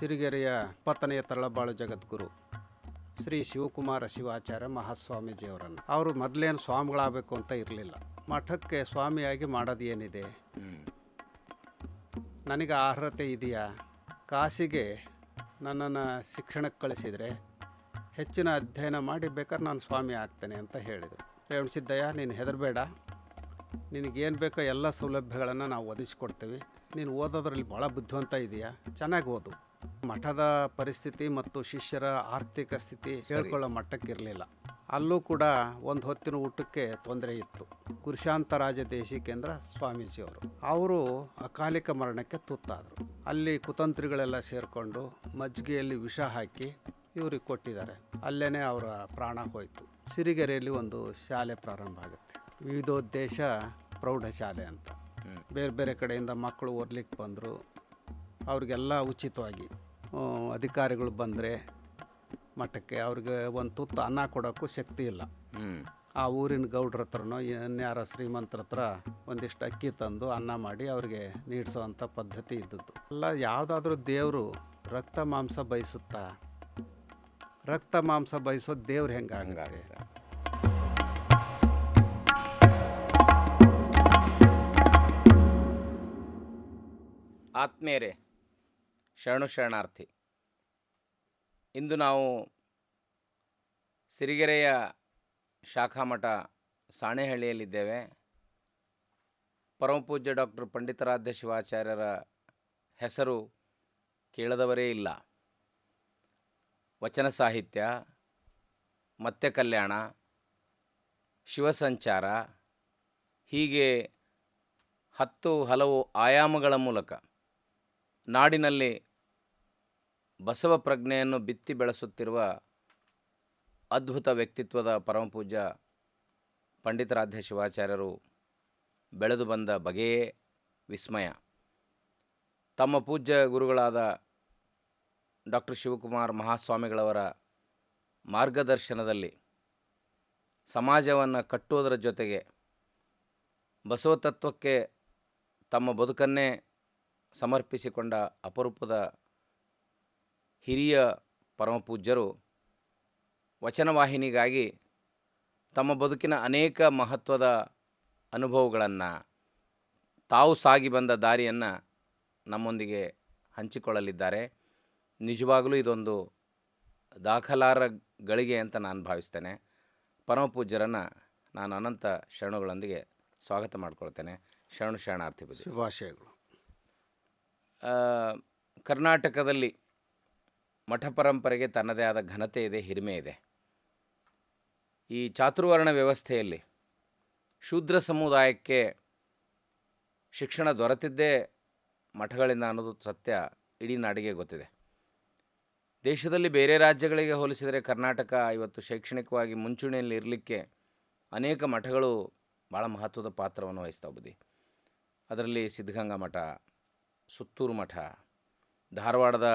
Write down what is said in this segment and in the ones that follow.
ಸಿರಿಗೆರೆಯ ಇಪ್ಪತ್ತನೆಯ ತರಳಬಾಳು ಜಗದ್ಗುರು ಶ್ರೀ ಶಿವಕುಮಾರ ಶಿವಾಚಾರ್ಯ ಮಹಾಸ್ವಾಮೀಜಿಯವರನ್ನು. ಅವರು ಮೊದಲೇನು ಸ್ವಾಮಿಗಳಾಗಬೇಕು ಅಂತ ಇರಲಿಲ್ಲ. ಮಠಕ್ಕೆ ಸ್ವಾಮಿಯಾಗಿ ಮಾಡೋದು ಏನಿದೆ ನನಗೆ ಅರ್ಹತೆ ಇದೆಯಾ? ಕಾಸಿಗೆ ನನ್ನನ್ನು ಶಿಕ್ಷಣಕ್ಕೆ ಕಳಿಸಿದರೆ ಹೆಚ್ಚಿನ ಅಧ್ಯಯನ ಮಾಡಿ ಬೇಕಾದ್ರೆ ನಾನು ಸ್ವಾಮಿ ಆಗ್ತೇನೆ ಅಂತ ಹೇಳಿದರು. ರೇವಣ ಸಿದ್ದಯ್ಯ ನೀನು ಹೆದರಬೇಡ. ನಿನಗೇನು ಬೇಕೋ ಎಲ್ಲ ಸೌಲಭ್ಯಗಳನ್ನು ನಾವು ಒದಗಿಸ್ಕೊಡ್ತೀವಿ. ನೀನು ಓದೋದ್ರಲ್ಲಿ ಭಾಳ ಬುದ್ಧಿವಂತ ಇದೆಯಾ? ಚೆನ್ನಾಗಿ ಓದು. ಮಠದ ಪರಿಸ್ಥಿತಿ ಮತ್ತು ಶಿಷ್ಯರ ಆರ್ಥಿಕ ಸ್ಥಿತಿ ಹೇಳ್ಕೊಳ್ಳೋ ಮಟ್ಟಕ್ಕಿರಲಿಲ್ಲ. ಅಲ್ಲೂ ಕೂಡ ಒಂದು ಹೊತ್ತಿನ ಊಟಕ್ಕೆ ತೊಂದರೆ ಇತ್ತು. ಗುರುಶಾಂತರಾಜ ದೇಶಿಕೇಂದ್ರ ಸ್ವಾಮೀಜಿಯವರು. ಅವರು ಅಕಾಲಿಕ ಮರಣಕ್ಕೆ ತುತ್ತಾದರು. ಅಲ್ಲಿ ಕುತಂತ್ರಿಗಳೆಲ್ಲ ಸೇರಿಕೊಂಡು ಮಜ್ಜಿಗೆಯಲ್ಲಿ ವಿಷ ಹಾಕಿ ಇವ್ರಿಗೆ ಕೊಟ್ಟಿದ್ದಾರೆ. ಅಲ್ಲೇ ಅವರ ಪ್ರಾಣ ಹೋಯಿತು. ಸಿರಿಗೆರೆಯಲ್ಲಿ ಒಂದು ಶಾಲೆ ಪ್ರಾರಂಭ ಆಗುತ್ತೆ. ವಿವಿಧೋದ್ದೇಶ ಪ್ರೌಢಶಾಲೆ ಅಂತ. ಬೇರೆ ಬೇರೆ ಕಡೆಯಿಂದ ಮಕ್ಕಳು ಓದ್ಲಿಕ್ಕೆ ಬಂದರು. ಅವ್ರಿಗೆಲ್ಲ ಉಚಿತವಾಗಿ ಅಧಿಕಾರಿಗಳು ಬಂದರೆ ಮಠಕ್ಕೆ ಅವ್ರಿಗೆ ಒಂದು ತುತ್ತು ಅನ್ನ ಕೊಡೋಕ್ಕೂ ಶಕ್ತಿ ಇಲ್ಲ. ಆ ಊರಿನ ಗೌಡ್ರ ಹತ್ರನೋ ಇನ್ಯಾರ ಶ್ರೀಮಂತರ ಹತ್ರ ಒಂದಿಷ್ಟು ಅಕ್ಕಿ ತಂದು ಅನ್ನ ಮಾಡಿ ಅವ್ರಿಗೆ ನೀಡಿಸೋವಂಥ ಪದ್ಧತಿ ಇದ್ದದ್ದು. ಅಲ್ಲ ಯಾವುದಾದ್ರೂ ದೇವರು ರಕ್ತ ಮಾಂಸ ಬಯಸುತ್ತಾ ರಕ್ತ ಮಾಂಸ ಬಯಸೋ ದೇವ್ರು ಹೆಂಗಾಗುತ್ತೆ? ಆತ್ಮೇರೆ ಶರಣು ಶರಣಾರ್ಥಿ, ಇಂದು ನಾವು ಸಿರಿಗೆರೆಯ ಶಾಖಾಮಠ ಸಾಣೆಹಳ್ಳಿಯಲ್ಲಿದ್ದೇವೆ. ಪರಮಪೂಜ್ಯ ಡಾಕ್ಟರ್ ಪಂಡಿತಾರಾಧ್ಯ ಶಿವಾಚಾರ್ಯರ ಹೆಸರು ಕೇಳದವರೇ ಇಲ್ಲ. ವಚನ ಸಾಹಿತ್ಯ, ಮತ್ತೆ ಕಲ್ಯಾಣ ಶಿವಸಂಚಾರ ಹೀಗೆ ಹತ್ತು ಹಲವು ಆಯಾಮಗಳ ಮೂಲಕ ನಾಡಿನಲ್ಲಿ ಬಸವ ಪ್ರಜ್ಞೆಯನ್ನು ಬಿತ್ತಿ ಬೆಳೆಸುತ್ತಿರುವ ಅದ್ಭುತ ವ್ಯಕ್ತಿತ್ವದ ಪರಮಪೂಜ್ಯ ಪಂಡಿತಾರಾಧ್ಯ ಶಿವಾಚಾರ್ಯರು ಬೆಳೆದು ಬಂದ ಬಗೆಯೇ ವಿಸ್ಮಯ. ತಮ್ಮ ಪೂಜ್ಯ ಗುರುಗಳಾದ ಡಾಕ್ಟರ್ ಶಿವಕುಮಾರ್ ಮಹಾಸ್ವಾಮಿಗಳವರ ಮಾರ್ಗದರ್ಶನದಲ್ಲಿ ಸಮಾಜವನ್ನು ಕಟ್ಟುವುದರ ಜೊತೆಗೆ ಬಸವ ತತ್ವಕ್ಕೆ ತಮ್ಮ ಬದುಕನ್ನೇ ಸಮರ್ಪಿಸಿಕೊಂಡ ಅಪರೂಪದ ಹಿರಿಯ ಪರಮಪೂಜ್ಯರು ವಚನವಾಹಿನಿಗಾಗಿ ತಮ್ಮ ಬದುಕಿನ ಅನೇಕ ಮಹತ್ವದ ಅನುಭವಗಳನ್ನು ತಾವು ಸಾಗಿ ಬಂದ ದಾರಿಯನ್ನು ನಮ್ಮೊಂದಿಗೆ ಹಂಚಿಕೊಳ್ಳಲಿದ್ದಾರೆ. ನಿಜವಾಗಲೂ ಇದೊಂದು ದಾಖಲಾರ ಗಳಿಗೆ ಅಂತ ನಾನು ಭಾವಿಸ್ತೇನೆ. ಪರಮಪೂಜ್ಯರನ್ನು ನಾನು ಅನಂತ ಶರಣುಗಳೊಂದಿಗೆ ಸ್ವಾಗತ ಮಾಡ್ಕೊಳ್ತೇನೆ. ಶರಣು ಶರಣಾರ್ಥಿ ಶುಭಾಶಯಗಳು. ಕರ್ನಾಟಕದಲ್ಲಿ ಮಠ ಪರಂಪರೆಗೆ ತನ್ನದೇ ಆದ ಘನತೆ ಇದೆ, ಹಿರಿಮೆ ಇದೆ. ಈ ಚಾತುರ್ವರ್ಣ ವ್ಯವಸ್ಥೆಯಲ್ಲಿ ಶೂದ್ರ ಸಮುದಾಯಕ್ಕೆ ಶಿಕ್ಷಣ ದೊರೆತಿದ್ದೇ ಮಠಗಳಿಂದ ಅನ್ನೋದು ಸತ್ಯ ಇಡೀ ನಾಡಿಗೆ ಗೊತ್ತಿದೆ. ದೇಶದಲ್ಲಿ ಬೇರೆ ರಾಜ್ಯಗಳಿಗೆ ಹೋಲಿಸಿದರೆ ಕರ್ನಾಟಕ ಇವತ್ತು ಶೈಕ್ಷಣಿಕವಾಗಿ ಮುಂಚೂಣಿಯಲ್ಲಿ ಇರಲಿಕ್ಕೆ ಅನೇಕ ಮಠಗಳು ಭಾಳ ಮಹತ್ವದ ಪಾತ್ರವನ್ನು ವಹಿಸ್ತಾ ಬುದ್ಧಿ ಅದರಲ್ಲಿ ಸಿದ್ಧಗಂಗಾ ಮಠ, ಸುತ್ತೂರು ಮಠ, ಧಾರವಾಡದ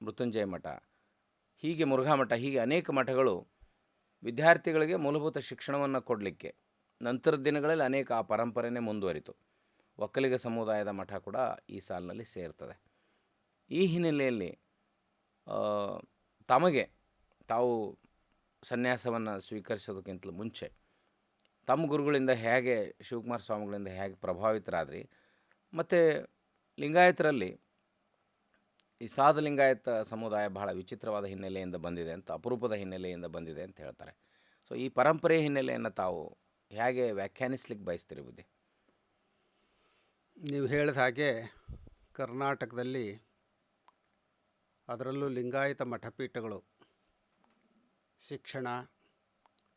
ಮೃತ್ಯುಂಜಯ ಮಠ. ಹೀಗೆ ಮುರುಘಾ ಮಠ, ಹೀಗೆ ಅನೇಕ ಮಠಗಳು ವಿದ್ಯಾರ್ಥಿಗಳಿಗೆ ಮೂಲಭೂತ ಶಿಕ್ಷಣವನ್ನು ಕೊಡಲಿಕ್ಕೆ. ನಂತರದ ದಿನಗಳಲ್ಲಿ ಅನೇಕ ಆ ಪರಂಪರೆನೇ ಮುಂದುವರಿತು. ಒಕ್ಕಲಿಗ ಸಮುದಾಯದ ಮಠ ಕೂಡ ಈ ಸಾಲಿನಲ್ಲಿ ಸೇರ್ತದೆ. ಈ ಹಿನ್ನೆಲೆಯಲ್ಲಿ ತಮಗೆ ತಾವು ಸನ್ಯಾಸವನ್ನು ಸ್ವೀಕರಿಸೋದಕ್ಕಿಂತಲೂ ಮುಂಚೆ, ತಮ್ಮ ಗುರುಗಳಿಂದ ಹೇಗೆ, ಶಿವಕುಮಾರ ಸ್ವಾಮಿಗಳಿಂದ ಹೇಗೆ ಪ್ರಭಾವಿತರಾದ್ರಿ, ಮತ್ತು ಲಿಂಗಾಯತರಲ್ಲಿ ಈ ಸಾಧುಲಿಂಗಾಯತ ಸಮುದಾಯ ಬಹಳ ವಿಚಿತ್ರವಾದ ಹಿನ್ನೆಲೆಯಿಂದ ಬಂದಿದೆ ಅಂತ, ಅಪರೂಪದ ಹಿನ್ನೆಲೆಯಿಂದ ಬಂದಿದೆ ಅಂತ ಹೇಳ್ತಾರೆ. ಸೊ ಈ ಪರಂಪರೆ ಹಿನ್ನೆಲೆಯನ್ನು ತಾವು ಹೇಗೆ ವ್ಯಾಖ್ಯಾನಿಸ್ಲಿಕ್ಕೆ ಬಯಸ್ತೀರಿ ಬುದ್ಧಿ? ನೀವು ಹೇಳಿದ ಹಾಗೆ ಕರ್ನಾಟಕದಲ್ಲಿ ಅದರಲ್ಲೂ ಲಿಂಗಾಯತ ಮಠಪೀಠಗಳು, ಶಿಕ್ಷಣ,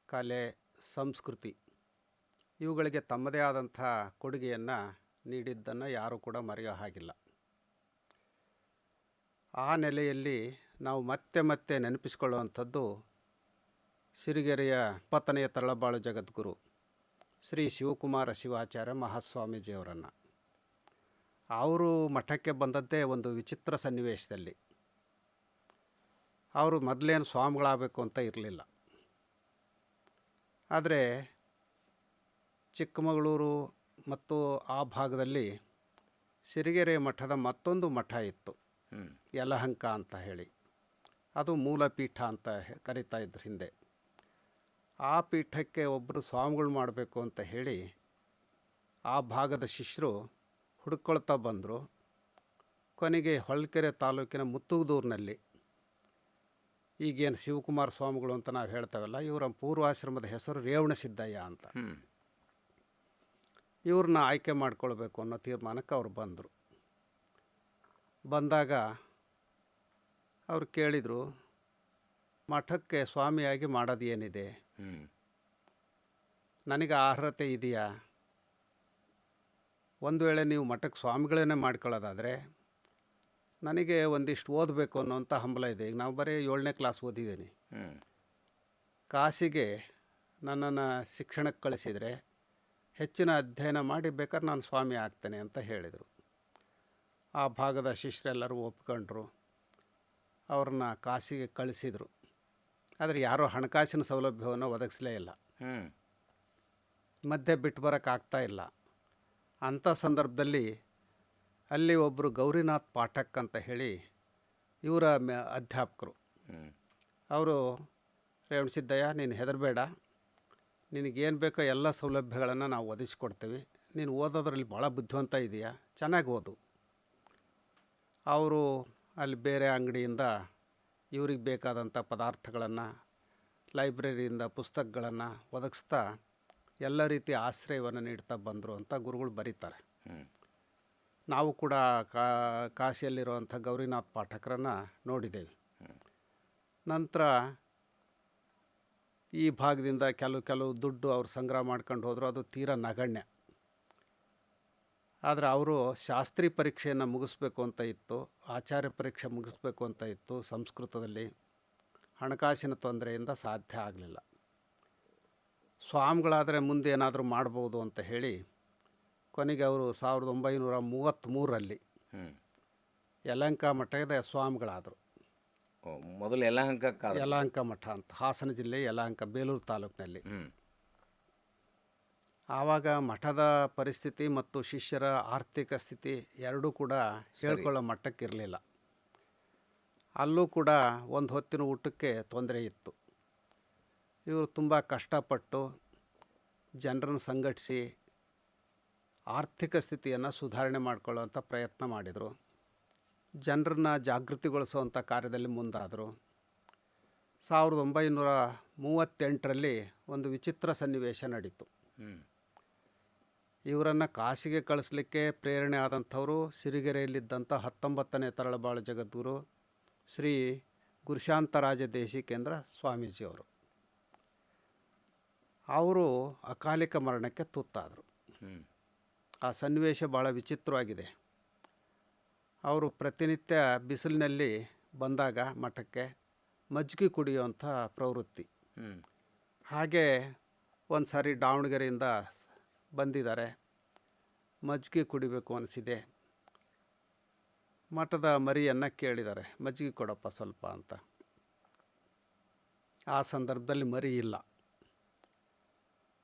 ಕಲೆ, ಸಂಸ್ಕೃತಿ ಇವುಗಳಿಗೆ ತಮ್ಮದೇ ಆದಂಥ ಕೊಡುಗೆಯನ್ನು ನೀಡಿದ್ದನ್ನು ಯಾರೂ ಕೂಡ ಮರೆಯೋ ಹಾಗಿಲ್ಲ. ಆ ನೆಲೆಯಲ್ಲಿ ನಾವು ಮತ್ತೆ ಮತ್ತೆ ನೆನಪಿಸಿಕೊಳ್ಳುವಂಥದ್ದು ಸಿರಿಗೆರೆಯ ಇಪ್ಪತ್ತನೆಯ ತಳಬಾಳು ಜಗದ್ಗುರು, ಶ್ರೀ ಶಿವಕುಮಾರ ಶಿವಾಚಾರ್ಯ ಮಹಾಸ್ವಾಮೀಜಿಯವರನ್ನು. ಅವರು ಮಠಕ್ಕೆ ಬಂದದ್ದೇ ಒಂದು ವಿಚಿತ್ರ ಸನ್ನಿವೇಶದಲ್ಲಿ. ಅವರು ಮೊದಲೇನು ಸ್ವಾಮಿಗಳಾಗಬೇಕು ಅಂತ ಇರಲಿಲ್ಲ. ಆದರೆ ಚಿಕ್ಕಮಗಳೂರು ಮತ್ತು ಆ ಭಾಗದಲ್ಲಿ ಸಿರಿಗೆರೆ ಮಠದ ಮತ್ತೊಂದು ಮಠ ಇತ್ತು. ಯಲಹಂಕ ಅಂತ ಹೇಳಿ. ಅದು ಮೂಲ ಪೀಠ ಅಂತ ಕರಿತಾ ಇದ್ರು ಹಿಂದೆ. ಆ ಪೀಠಕ್ಕೆ ಒಬ್ಬರು ಸ್ವಾಮಿಗಳು ಮಾಡಬೇಕು ಅಂತ ಹೇಳಿ ಆ ಭಾಗದ ಶಿಷ್ಯರು ಹುಡುಕೊಳ್ತಾ ಬಂದರು. ಕೊನೆಗೆ ಹೊಳ್ಕೆರೆ ತಾಲೂಕಿನ ಮುತ್ತುಗದೂರಿನಲ್ಲಿ. ಈಗೇನು ಶಿವಕುಮಾರ ಸ್ವಾಮಿಗಳು ಅಂತ ನಾವು ಹೇಳ್ತೇವಲ್ಲ ಇವರ ಪೂರ್ವಾಶ್ರಮದ ಹೆಸರು ರೇವಣ ಸಿದ್ದಯ್ಯ ಅಂತ ಇವ್ರನ್ನ ಆಯ್ಕೆ ಮಾಡ್ಕೊಳ್ಬೇಕು ಅನ್ನೋ ತೀರ್ಮಾನಕ್ಕೆ ಅವ್ರು ಬಂದರು. ಬಂದಾಗ ಅವ್ರು ಕೇಳಿದರು ಮಠಕ್ಕೆ ಸ್ವಾಮಿಯಾಗಿ ಮಾಡೋದು ಏನಿದೆ? ನನಗೆ ಅರ್ಹತೆ ಇದೆಯಾ? ಒಂದು ವೇಳೆ ನೀವು ಮಠಕ್ಕೆ ಸ್ವಾಮಿಗಳನ್ನೇ ಮಾಡ್ಕೊಳ್ಳೋದಾದರೆ ನನಗೆ ಒಂದಿಷ್ಟು ಓದಬೇಕು ಅನ್ನೋಂಥ ಹಂಬಲ ಇದೆ. ಈಗ ನಾವು ಬರೀ ಏಳನೇ ಕ್ಲಾಸ್ ಓದಿದ್ದೀನಿ. ಕಾಸಿಗೆ ನನ್ನನ್ನು ಶಿಕ್ಷಣಕ್ಕೆ ಕಳಿಸಿದರೆ ಹೆಚ್ಚಿನ ಅಧ್ಯಯನ ಮಾಡಿ ಬೇಕಾದ್ರೆ ನಾನು ಸ್ವಾಮಿ ಆಗ್ತೇನೆ ಅಂತ ಹೇಳಿದರು. ಆ ಭಾಗದ ಶಿಷ್ಯರೆಲ್ಲರೂ ಒಪ್ಕೊಂಡ್ರು. ಅವ್ರನ್ನ ಕಾಶಿಗೆ ಕಳಿಸಿದರು. ಆದರೆ ಯಾರೂ ಹಣಕಾಸಿನ ಸೌಲಭ್ಯವನ್ನು ಒದಗಿಸಲೇ ಇಲ್ಲ. ಮಧ್ಯೆ ಬಿಟ್ಟು ಬರೋಕ್ಕಾಗ್ತಾ ಇಲ್ಲ. ಅಂಥ ಸಂದರ್ಭದಲ್ಲಿ ಅಲ್ಲಿ ಒಬ್ಬರು ಗೌರಿನಾಥ್ ಪಾಠಕ್ ಅಂತ ಹೇಳಿ ಇವರ ಅಧ್ಯಾಪಕರು. ಅವರು ಅವರು ರೇವಣಸಿದ್ದಯ್ಯ ನೀನು ಹೆದರಬೇಡ. ನಿನಗೇನು ಬೇಕೋ ಎಲ್ಲ ಸೌಲಭ್ಯಗಳನ್ನು ನಾವು ಒದಗಿಸ್ಕೊಡ್ತೀವಿ. ನೀನು ಓದೋದ್ರಲ್ಲಿ ಭಾಳ ಬುದ್ಧಿವಂತ ಇದೆಯಾ. ಚೆನ್ನಾಗಿ ಓದು. ಅವರು ಅಲ್ಲಿ ಬೇರೆ ಅಂಗಡಿಯಿಂದ ಇವ್ರಿಗೆ ಬೇಕಾದಂಥ ಪದಾರ್ಥಗಳನ್ನು ಲೈಬ್ರರಿಯಿಂದ ಪುಸ್ತಕಗಳನ್ನು ಒದಗಿಸ್ತಾ ಎಲ್ಲ ರೀತಿಯ ಆಶ್ರಯವನ್ನು ನೀಡ್ತಾ ಬಂದರು ಅಂತ ಗುರುಗಳು ಬರೀತಾರೆ. ನಾವು ಕೂಡ ಕಾ ಕಾಶಿಯಲ್ಲಿರುವಂಥ ಗೌರಿನಾಥ್ ಪಾಠಕರನ್ನು ನೋಡಿದ್ದೇವೆ. ನಂತರ ಈ ಭಾಗದಿಂದ ಕೆಲವು ಕೆಲವು ದುಡ್ಡು ಅವ್ರು ಸಂಗ್ರಹ ಮಾಡ್ಕೊಂಡು ಹೋದರು ಅದು ತೀರಾ ನಗಣ್ಯ. ಆದರೆ ಅವರು ಶಾಸ್ತ್ರಿ ಪರೀಕ್ಷೆಯನ್ನು ಮುಗಿಸ್ಬೇಕು ಅಂತ ಇತ್ತು ಆಚಾರ್ಯ ಪರೀಕ್ಷೆ ಮುಗಿಸ್ಬೇಕು ಅಂತ ಇತ್ತು ಸಂಸ್ಕೃತದಲ್ಲಿ ಹಣಕಾಸಿನ ತೊಂದರೆಯಿಂದ ಸಾಧ್ಯ ಆಗಲಿಲ್ಲ. ಸ್ವಾಮಿಗಳಾದರೆ ಮುಂದೆ ಏನಾದರೂ ಮಾಡ್ಬೋದು ಅಂತ ಹೇಳಿ ಕೊನೆಗೆ ಅವರು ಸಾವಿರದ ಒಂಬೈನೂರ ಮೂವತ್ತ್ಮೂರರಲ್ಲಿ ಯಲಂಕ ಯಲಹಂಕ ಮಠದ ಸ್ವಾಮಿಗಳಾದರು. ಮೊದಲು ಯಲಹಂಕ ಯಲಹಂಕ ಮಠ ಅಂತ ಹಾಸನ ಜಿಲ್ಲೆ ಯಲಹಂಕ ಬೇಲೂರು ತಾಲೂಕಿನಲ್ಲಿ. ಆವಾಗ ಮಠದ ಪರಿಸ್ಥಿತಿ ಮತ್ತು ಶಿಷ್ಯರ ಆರ್ಥಿಕ ಸ್ಥಿತಿ ಎರಡೂ ಕೂಡ ಹೇಳ್ಕೊಳ್ಳೋ ಮಟ್ಟಕ್ಕಿರಲಿಲ್ಲ. ಅಲ್ಲೂ ಕೂಡ ಒಂದು ಹೊತ್ತಿನ ಊಟಕ್ಕೆ ತೊಂದರೆ ಇತ್ತು. ಇವರು ತುಂಬ ಕಷ್ಟಪಟ್ಟು ಜನರನ್ನು ಸಂಘಟಿಸಿ ಆರ್ಥಿಕ ಸ್ಥಿತಿಯನ್ನು ಸುಧಾರಣೆ ಮಾಡ್ಕೊಳ್ಳೋವಂಥ ಪ್ರಯತ್ನ ಮಾಡಿದರು. ಜನರನ್ನ ಜಾಗೃತಿಗೊಳಿಸುವಂಥ ಕಾರ್ಯದಲ್ಲಿ ಮುಂದಾದರು. ಸಾವಿರದ ಒಂಬೈನೂರ ಮೂವತ್ತೆಂಟರಲ್ಲಿ ಒಂದು ವಿಚಿತ್ರ ಸನ್ನಿವೇಶ ನಡೀತು. ಇವರನ್ನು ಕಾಶಿಗೆ ಕಳಿಸ್ಲಿಕ್ಕೆ ಪ್ರೇರಣೆ ಆದಂಥವರು ಸಿರಿಗೆರೆಯಲ್ಲಿದ್ದಂಥ ಹತ್ತೊಂಬತ್ತನೇ ತರಳಬಾಳು ಜಗದ್ಗುರು ಶ್ರೀ ಗುರುಶಾಂತರಾಜ ದೇಶಿಕೇಂದ್ರ ಸ್ವಾಮೀಜಿಯವರು. ಅವರು ಅಕಾಲಿಕ ಮರಣಕ್ಕೆ ತುತ್ತಾದರು. ಆ ಸನ್ನಿವೇಶ ಭಾಳ ವಿಚಿತ್ರವಾಗಿದೆ. ಅವರು ಪ್ರತಿನಿತ್ಯ ಬಿಸಿಲಿನಲ್ಲಿ ಬಂದಾಗ ಮಠಕ್ಕೆ ಮಜ್ಜಿಗೆ ಕುಡಿಯುವಂಥ ಪ್ರವೃತ್ತಿ. ಹಾಗೆ ಒಂದು ಸಾರಿ ದಾವಣಗೆರೆಯಿಂದ ಬಂದಿದ್ದಾರೆ. ಮಜ್ಜಿಗೆ ಕುಡಿಬೇಕು ಅನಿಸಿದೆ. ಮಠದ ಮರಿಯನ್ನು ಕೇಳಿದ್ದಾರೆ. ಮಜ್ಜಿಗೆ ಕೊಡಪ್ಪ ಸ್ವಲ್ಪ ಅಂತ. ಆ ಸಂದರ್ಭದಲ್ಲಿ ಮರಿ ಇಲ್ಲ.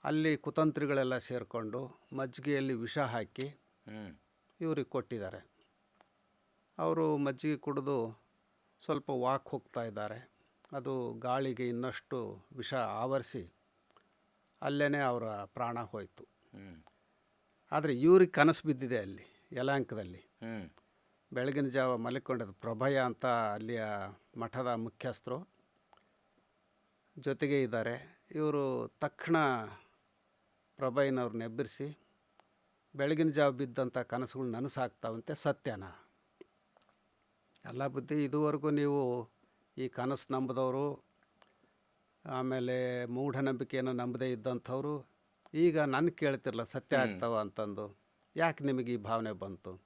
ಅಲ್ಲಿ ಕುತಂತ್ರಿಗಳೆಲ್ಲ ಸೇರಿಕೊಂಡು ಮಜ್ಜಿಗೆಯಲ್ಲಿ ವಿಷ ಹಾಕಿ ಇವ್ರಿಗೆ ಕೊಟ್ಟಿದ್ದಾರೆ. ಅವರು ಮಜ್ಜಿಗೆ ಕುಡಿದು ಸ್ವಲ್ಪ ವಾಕ್ ಹೋಗ್ತಾ ಇದ್ದಾರೆ. ಅದು ಗಾಳಿಗೆ ಇನ್ನಷ್ಟು ವಿಷ ಆವರಿಸಿ ಅಲ್ಲೇ ಅವರ ಪ್ರಾಣ ಹೋಯಿತು. ಆದರೆ ಇವ್ರಿಗೆ ಕನಸು ಬಿದ್ದಿದೆ ಅಲ್ಲಿ ಯಲಾಂಕದಲ್ಲಿ ಬೆಳಗಿನ ಜಾವ ಮಲಿಕೊಂಡದ್ದು ಪ್ರಭಯ ಅಂತ ಅಲ್ಲಿಯ ಮಠದ ಮುಖ್ಯಸ್ಥರು. ಜೊತೆಗೆ ಇದ್ದಾರೆ. ಇವರು ತಕ್ಷಣ ಪ್ರಭಯ್ಯನವ್ರನ್ನ ಎಬ್ಬರಿಸಿ ಬೆಳಗಿನ ಜಾವ ಬಿದ್ದಂಥ ಕನಸುಗಳು ನನಸಾಗ್ತಾವಂತೆ ಸತ್ಯನ. ಎಲ್ಲ ಬುದ್ಧಿ ಇದುವರೆಗೂ ನೀವು ಈ ಕನಸು ನಂಬಿದವರು ಆಮೇಲೆ ಮೂಢನಂಬಿಕೆಯನ್ನು ನಂಬದೇ ಇದ್ದಂಥವ್ರು ಈಗ ನನ್ನ ಕೇಳ್ತಿರಲ್ಲ ಸತ್ಯ ಆಗ್ತಾವ? ಅಂತಂದು. ಯಾಕೆ ನಿಮಗೆ ಈ ಭಾವನೆ ಬಂತು?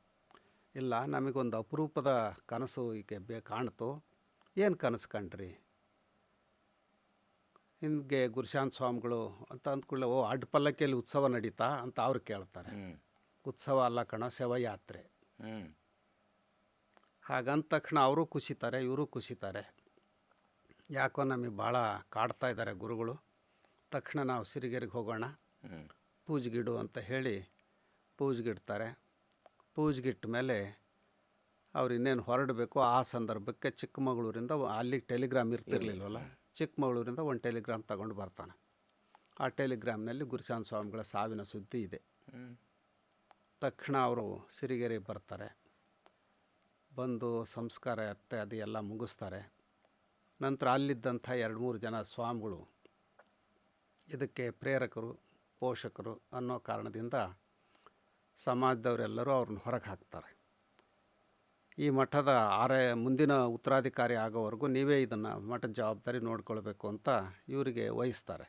ಇಲ್ಲ ನಮಗೊಂದು ಅಪರೂಪದ ಕನಸು ಈಗ ಬೇ ಕಾಣ್ತು. ಏನು ಕನಸು ಕಂಡ್ರಿ ಹಿಂಗೆ ಗುರುಶಾಂತ್ ಸ್ವಾಮಿಗಳು ಅಂತ ಅಂದ್ಕೊಳ್ಳೆ ಓ ಅಡ್ಡಪಲ್ಲಕ್ಕಿಯಲ್ಲಿ ಉತ್ಸವ ನಡೀತಾ? ಅಂತ ಅವ್ರು ಕೇಳ್ತಾರೆ. ಉತ್ಸವ ಅಲ್ಲ ಕಣ ಶವಯಾತ್ರೆ. ಹಾಗಂದ ತಕ್ಷಣ ಅವರು ಖುಷಿತಾರೆ ಇವರು ಖುಷಿತಾರೆ ಯಾಕೋ ನಮಗೆ ಭಾಳ ಕಾಡ್ತಾ ಇದ್ದಾರೆ ಗುರುಗಳು. ತಕ್ಷಣ ನಾವು ಸಿರಿಗೆರೆಗೆ ಹೋಗೋಣ. ಪೂಜೆಗಿಡು ಅಂತ ಹೇಳಿ ಪೂಜೆಗಿಡ್ತಾರೆ. ಪೂಜೆಗಿಟ್ಟ ಮೇಲೆ ಅವ್ರು ಇನ್ನೇನು ಹೊರಡಬೇಕು ಆ ಸಂದರ್ಭಕ್ಕೆ ಚಿಕ್ಕಮಗಳೂರಿಂದ ಅಲ್ಲಿಗೆ ಟೆಲಿಗ್ರಾಮ್ ಇರ್ತಿರ್ಲಿಲ್ವಲ್ಲ? ಚಿಕ್ಕಮಗಳೂರಿಂದ ಒಂದು ಟೆಲಿಗ್ರಾಮ್ ತಗೊಂಡು ಬರ್ತಾನೆ. ಆ ಟೆಲಿಗ್ರಾಮ್ನಲ್ಲಿ ಗುರುಸಾನ್ ಸ್ವಾಮಿಗಳ ಸಾವಿನ ಸುದ್ದಿ ಇದೆ. ತಕ್ಷಣ ಅವರು ಸಿರಿಗೆರೆ ಬರ್ತಾರೆ. ಬಂದು ಸಂಸ್ಕಾರ ಅತ್ತೆ ಅದು ಎಲ್ಲ ಮುಗಿಸ್ತಾರೆ. ನಂತರ ಅಲ್ಲಿದ್ದಂಥ ಎರಡು ಮೂರು ಜನ ಸ್ವಾಮಿಗಳು ಇದಕ್ಕೆ ಪ್ರೇರಕರು ಪೋಷಕರು ಅನ್ನೋ ಕಾರಣದಿಂದ ಸಮಾಜದವರೆಲ್ಲರೂ ಅವ್ರನ್ನ ಹೊರಗೆ ಹಾಕ್ತಾರೆ. ಈ ಮಠದ ಆರೆ ಮುಂದಿನ ಉತ್ತರಾಧಿಕಾರಿ ಆಗೋವರೆಗೂ ನೀವೇ ಇದನ್ನು ಮಠದ ಜವಾಬ್ದಾರಿ ನೋಡ್ಕೊಳ್ಬೇಕು ಅಂತ ಇವರಿಗೆ ವಹಿಸ್ತಾರೆ.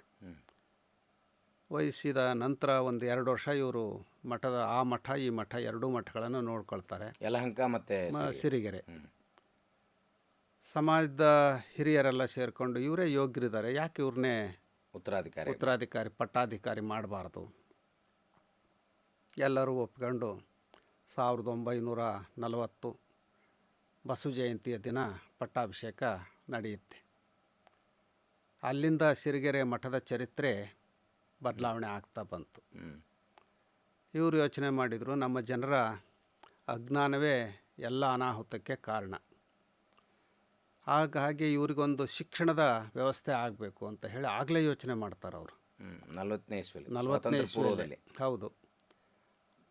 ವಹಿಸಿದ ನಂತರ ಒಂದು ಎರಡು ವರ್ಷ ಇವರು ಮಠದ ಆ ಮಠ ಈ ಮಠ ಎರಡೂ ಮಠಗಳನ್ನು ನೋಡ್ಕೊಳ್ತಾರೆ. ಯಲಹಂಕ ಮತ್ತು ಸಿರಿಗೆರೆ. ಸಮಾಜದ ಹಿರಿಯರೆಲ್ಲ ಸೇರಿಕೊಂಡು ಇವರೇ ಯೋಗ್ಯರಿದ್ದಾರೆ. ಯಾಕೆ ಇವ್ರನ್ನೇ ಉತ್ತರಾಧಿಕಾರಿ ಉತ್ತರಾಧಿಕಾರಿ ಪಟ್ಟಾಧಿಕಾರಿ ಮಾಡಬಾರ್ದು. ಎಲ್ಲರೂ ಒಪ್ಕೊಂಡು ಸಾವಿರದ ಒಂಬೈನೂರ ನಲವತ್ತು ಬಸವ ಜಯಂತಿಯ ದಿನ ಪಟ್ಟಾಭಿಷೇಕ ನಡೆಯುತ್ತೆ. ಅಲ್ಲಿಂದ ಸಿರಿಗೆರೆ ಮಠದ ಚರಿತ್ರೆ ಬದಲಾವಣೆ ಆಗ್ತಾ ಬಂತು. ಇವರು ಯೋಚನೆ ಮಾಡಿದರು ನಮ್ಮ ಜನರ ಅಜ್ಞಾನವೇ ಎಲ್ಲ ಅನಾಹುತಕ್ಕೆ ಕಾರಣ. ಹಾಗಾಗಿ ಇವ್ರಿಗೊಂದು ಶಿಕ್ಷಣದ ವ್ಯವಸ್ಥೆ ಆಗಬೇಕು ಅಂತ ಹೇಳಿ ಆಗಲೇ ಯೋಚನೆ ಮಾಡ್ತಾರೆ ಅವರು. ನಲವತ್ತನೇ ಇಸ್ವಿಲಿ ನಲವತ್ತನೇ ಇಸ್ವಿಯಲ್ಲಿ ಹೌದು.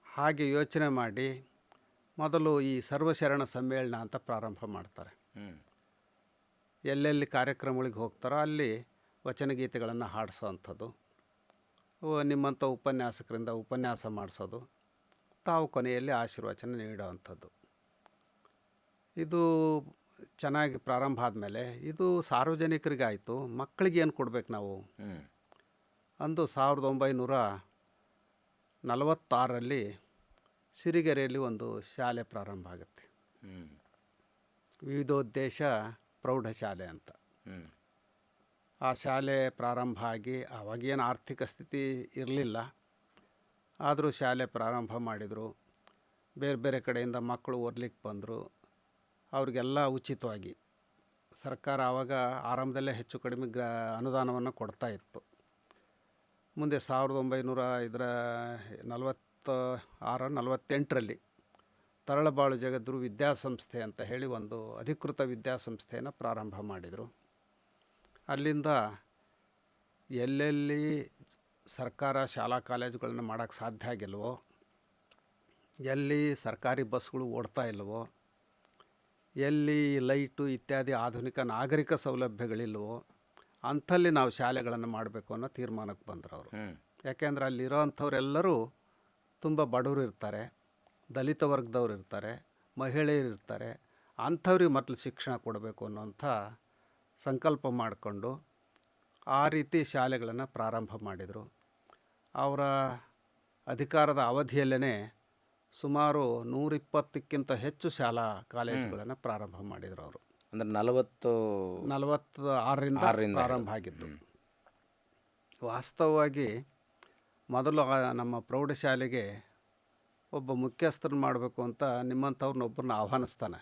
ಹಾಗೆ ಯೋಚನೆ ಮಾಡಿ ಮೊದಲು ಈ ಸರ್ವಶರಣ ಸಮ್ಮೇಳನ ಅಂತ ಪ್ರಾರಂಭ ಮಾಡ್ತಾರೆ. ಎಲ್ಲೆಲ್ಲಿ ಕಾರ್ಯಕ್ರಮಗಳಿಗೆ ಹೋಗ್ತಾರೋ ಅಲ್ಲಿ ವಚನಗೀತೆಗಳನ್ನು ಹಾಡಿಸೋ ಅಂಥದ್ದು ನಿಮ್ಮಂಥ ಉಪನ್ಯಾಸಕರಿಂದ ಉಪನ್ಯಾಸ ಮಾಡಿಸೋದು ತಾವು ಕೊನೆಯಲ್ಲಿ ಆಶೀರ್ವಚನ ನೀಡುವಂಥದ್ದು. ಇದು ಚೆನ್ನಾಗಿ ಪ್ರಾರಂಭ ಆದಮೇಲೆ ಇದು ಸಾರ್ವಜನಿಕರಿಗಾಯಿತು. ಮಕ್ಕಳಿಗೆ ಏನು ಕೊಡ್ಬೇಕು ನಾವು. ಅಂದು ಸಾವಿರದ ಒಂಬೈನೂರ ನಲವತ್ತಾರರಲ್ಲಿ ಸಿರಿಗೆರೆಯಲ್ಲಿ ಒಂದು ಶಾಲೆ ಪ್ರಾರಂಭ ಆಗುತ್ತೆ. ವಿವಿಧೋದ್ದೇಶ ಪ್ರೌಢಶಾಲೆ ಅಂತ. ಆ ಶಾಲೆ ಪ್ರಾರಂಭ ಆಗಿ ಆವಾಗೇನು ಆರ್ಥಿಕ ಸ್ಥಿತಿ ಇರಲಿಲ್ಲ. ಆದರೂ ಶಾಲೆ ಪ್ರಾರಂಭ ಮಾಡಿದರು. ಬೇರೆ ಬೇರೆ ಕಡೆಯಿಂದ ಮಕ್ಕಳು ಓದ್ಲಿಕ್ಕೆ ಬಂದರು. ಅವ್ರಿಗೆಲ್ಲ ಉಚಿತವಾಗಿ ಸರ್ಕಾರ ಆವಾಗ ಆರಂಭದಲ್ಲೇ ಹೆಚ್ಚು ಕಡಿಮೆ ಗ್ರ ಅನುದಾನವನ್ನು ಕೊಡ್ತಾ ಇತ್ತು. ಮುಂದೆ ಸಾವಿರದ ಒಂಬೈನೂರ ಇದರ ನಲವತ್ತ ಆರ ನಲವತ್ತೆಂಟರಲ್ಲಿ ತರಳಬಾಳು ಜಗದ್ರು ವಿದ್ಯಾಸಂಸ್ಥೆ ಅಂತ ಹೇಳಿ ಒಂದು ಅಧಿಕೃತ ವಿದ್ಯಾಸಂಸ್ಥೆಯನ್ನು ಪ್ರಾರಂಭ ಮಾಡಿದರು. ಅಲ್ಲಿಂದ ಎಲ್ಲೆಲ್ಲಿ ಸರ್ಕಾರ ಶಾಲಾ ಕಾಲೇಜುಗಳನ್ನು ಮಾಡೋಕ್ಕೆ ಸಾಧ್ಯ ಆಗಿಲ್ವೋ, ಎಲ್ಲಿ ಸರ್ಕಾರಿ ಬಸ್ಗಳು ಓಡ್ತಾ ಇಲ್ವೋ ಎಲ್ಲಿ ಲೈಟು ಇತ್ಯಾದಿ ಆಧುನಿಕ ನಾಗರಿಕ ಸೌಲಭ್ಯಗಳಿಲ್ವೋ ಅಂಥಲ್ಲಿ ನಾವು ಶಾಲೆಗಳನ್ನು ಮಾಡಬೇಕು ಅನ್ನೋ ತೀರ್ಮಾನಕ್ಕೆ ಬಂದರು ಅವರು ಯಾಕೆಂದರೆ ಅಲ್ಲಿರೋವಂಥವ್ರೆಲ್ಲರೂ ತುಂಬ ಬಡವರು ಇರ್ತಾರೆ ದಲಿತ ವರ್ಗದವ್ರು ಇರ್ತಾರೆ ಮಹಿಳೆಯರು ಇರ್ತಾರೆ ಅಂಥವ್ರಿಗೆ ಮೊದಲು ಶಿಕ್ಷಣ ಕೊಡಬೇಕು ಅನ್ನೋಂಥ ಸಂಕಲ್ಪ ಮಾಡಿಕೊಂಡು ಆ ರೀತಿ ಶಾಲೆಗಳನ್ನು ಪ್ರಾರಂಭ ಮಾಡಿದರು. ಅವರ ಅಧಿಕಾರದ ಅವಧಿಯಲ್ಲೇ ಸುಮಾರು ನೂರಿಪ್ಪತ್ತಕ್ಕಿಂತ ಹೆಚ್ಚು ಶಾಲಾ ಕಾಲೇಜುಗಳನ್ನು ಪ್ರಾರಂಭ ಮಾಡಿದರು ಅವರು. ಅಂದ್ರೆ ನಲವತ್ತು ನಲವತ್ತ ಆರರಿಂದ ಪ್ರಾರಂಭ ಆಗಿದ್ದು. ವಾಸ್ತವವಾಗಿ ಮೊದಲು ನಮ್ಮ ಪ್ರೌಢಶಾಲೆಗೆ ಒಬ್ಬ ಮುಖ್ಯಸ್ಥರನ್ನ ಮಾಡಬೇಕು ಅಂತ ನಿಮ್ಮಂಥವ್ರನ್ನ ಒಬ್ಬರನ್ನ ಆಹ್ವಾನಿಸ್ತಾನೆ.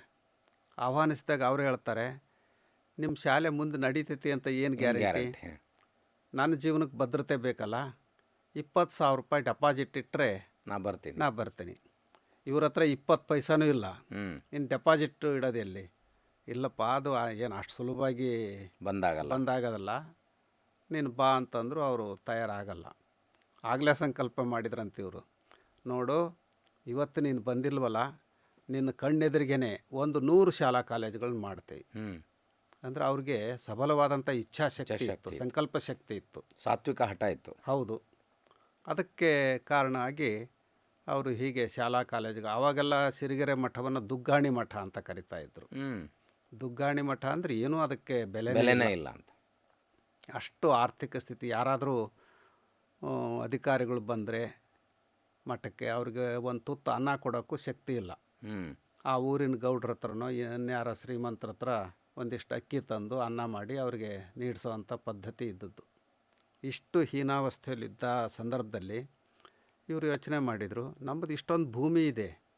ಆಹ್ವಾನಿಸಿದಾಗ ಅವ್ರು ಹೇಳ್ತಾರೆ ನಿಮ್ಮ ಶಾಲೆ ಮುಂದೆ ನಡೀತೈತಿ ಅಂತ ಏನು ಗ್ಯಾರಂಟಿ? ಗ್ಯಾರಂಟಿ? ನನ್ನ ಜೀವನಕ್ಕೆ ಭದ್ರತೆ ಬೇಕಲ್ಲ ಇಪ್ಪತ್ತು ಸಾವಿರ ರೂಪಾಯಿ ಡೆಪಾಸಿಟ್ ಇಟ್ಟರೆ ನಾ ಬರ್ತೀನಿ. ನಾ ಬರ್ತೀನಿ. ಇವ್ರ ಹತ್ರ ಇಪ್ಪತ್ತು ಪೈಸಾನೂ ಇಲ್ಲ. ಇನ್ನು ಡೆಪಾಸಿಟ್ ಇಡೋದು ಎಲ್ಲಿ? ಇಲ್ಲಪ್ಪ ಅದು ಏನು ಅಷ್ಟು ಸುಲಭವಾಗಿ ಬಂದಾಗಲ್ಲ. ಬಂದಾಗದಲ್ಲ. ನೀನು ಬಾ ಅಂತಂದ್ರು ಅವರು ತಯಾರಾಗಲ್ಲ. ಆಗಲೇ ಸಂಕಲ್ಪ ಮಾಡಿದ್ರಂತ ಇವರು. ನೋಡು ಇವತ್ತು ನೀನು ಬಂದಿಲ್ವಲ್ಲ ನಿನ್ನ ಕಣ್ಣೆದುರಿಗೇನೆ ಒಂದು ನೂರು ಶಾಲಾ ಕಾಲೇಜುಗಳನ್ನ ಮಾಡ್ತೀವಿ ಅಂದರೆ ಅವ್ರಿಗೆ ಸಬಲವಾದಂಥ ಇಚ್ಛಾಶಕ್ತಿ ಇತ್ತು. ಸಂಕಲ್ಪ ಶಕ್ತಿ ಇತ್ತು. ಸಾತ್ವಿಕ ಹಠ ಇತ್ತು. ಹೌದು. ಅದಕ್ಕೆ ಕಾರಣ ಆಗಿ ಅವರು ಹೀಗೆ ಶಾಲಾ ಕಾಲೇಜಿಗೆ ಆವಾಗೆಲ್ಲ ಸಿರಿಗೆರೆ ಮಠವನ್ನು ದುಗ್ಗಾಣಿ ಮಠ ಅಂತ ಕರಿತಾ ಇದ್ರು. ದುಗ್ಗಾಣಿ ಮಠ ಅಂದರೆ ಏನೂ ಅದಕ್ಕೆ ಬೆಲೆ ಬೆಲೆನೇ ಇಲ್ಲ. ಅಂತ. ಅಷ್ಟು ಆರ್ಥಿಕ ಸ್ಥಿತಿ ಯಾರಾದರೂ ಅಧಿಕಾರಿಗಳು ಬಂದರೆ ಮಠಕ್ಕೆ ಅವ್ರಿಗೆ ಒಂದು ತುತ್ತು ಅನ್ನ ಕೊಡೋಕ್ಕೂ ಶಕ್ತಿ ಇಲ್ಲ. ಆ ಊರಿನ ಗೌಡ್ರ ಹತ್ರನೋ ಇನ್ಯಾರ ಶ್ರೀಮಂತರ ಹತ್ರ ಒಂದಿಷ್ಟು ಅಕ್ಕಿ ತಂದು ಅನ್ನ ಮಾಡಿ ಅವರಿಗೆ ನೀಡಿಸೋವಂಥ ಪದ್ಧತಿ ಇದ್ದದ್ದು. ಇಷ್ಟು ಹೀನಾವಸ್ಥೆಯಲ್ಲಿದ್ದ ಸಂದರ್ಭದಲ್ಲಿ ಇವರು ಯೋಚನೆ ಮಾಡಿದರು ನಮ್ಮದು ಇಷ್ಟೊಂದು ಭೂಮಿ ಇದೆ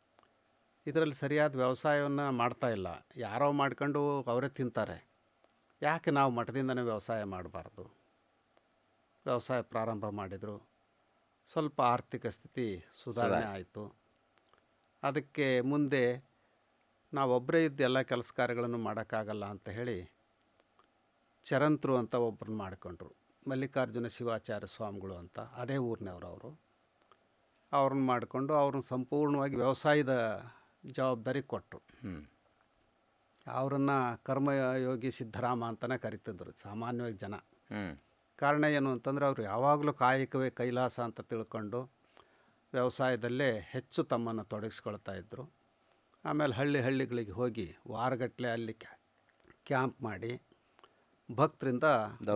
ಇದರಲ್ಲಿ ಸರಿಯಾದ ವ್ಯವಸಾಯವನ್ನು ಮಾಡ್ತಾ ಇಲ್ಲ ಯಾರೋ ಮಾಡ್ಕೊಂಡು ಅವರೇ ತಿಂತಾರೆ ಯಾಕೆ ನಾವು ಮಠದಿಂದನೇ ವ್ಯವಸಾಯ ಮಾಡಬಾರ್ದು? ವ್ಯವಸಾಯ ಪ್ರಾರಂಭ ಮಾಡಿದರು ಸ್ವಲ್ಪ ಆರ್ಥಿಕ ಸ್ಥಿತಿ ಸುಧಾರಣೆ ಆಯಿತು. ಅದಕ್ಕೆ ಮುಂದೆ ನಾವೊಬ್ಬರೇ ಇದ್ದು ಎಲ್ಲ ಕೆಲಸ ಕಾರ್ಯಗಳನ್ನು ಮಾಡೋಕ್ಕಾಗಲ್ಲ ಅಂತ ಹೇಳಿ ಚರಂತ್ರು ಅಂತ ಒಬ್ಬರನ್ನ ಮಾಡಿಕೊಂಡ್ರು ಮಲ್ಲಿಕಾರ್ಜುನ ಶಿವಾಚಾರ್ಯ ಸ್ವಾಮಿಗಳು ಅಂತ ಅದೇ ಊರಿನವರು ಅವರು. ಅವ್ರನ್ನ ಮಾಡಿಕೊಂಡು ಅವ್ರನ್ನ ಸಂಪೂರ್ಣವಾಗಿ ವ್ಯವಸಾಯದ ಜವಾಬ್ದಾರಿ ಕೊಟ್ಟರು. ಅವರನ್ನು ಕರ್ಮಯೋಗಿ ಸಿದ್ಧರಾಮ ಅಂತಲೇ ಕರಿತಿದ್ರು ಸಾಮಾನ್ಯವಾಗಿ ಜನ. ಕಾರಣ ಏನು ಅಂತಂದರೆ ಅವರು ಯಾವಾಗಲೂ ಕಾಯಕವೇ ಕೈಲಾಸ ಅಂತ ತಿಳ್ಕೊಂಡು ವ್ಯವಸಾಯದಲ್ಲೇ ಹೆಚ್ಚು ತಮ್ಮನ್ನು ತೊಡಗಿಸ್ಕೊಳ್ತಾ ಇದ್ದರು ಆಮೇಲೆ ಹಳ್ಳಿ ಹಳ್ಳಿಗಳಿಗೆ ಹೋಗಿ ವಾರಗಟ್ಟಲೆ ಅಲ್ಲಿ ಕ್ಯಾ- ಕ್ಯಾಂಪ್ ಮಾಡಿ ಭಕ್ತರಿಂದ.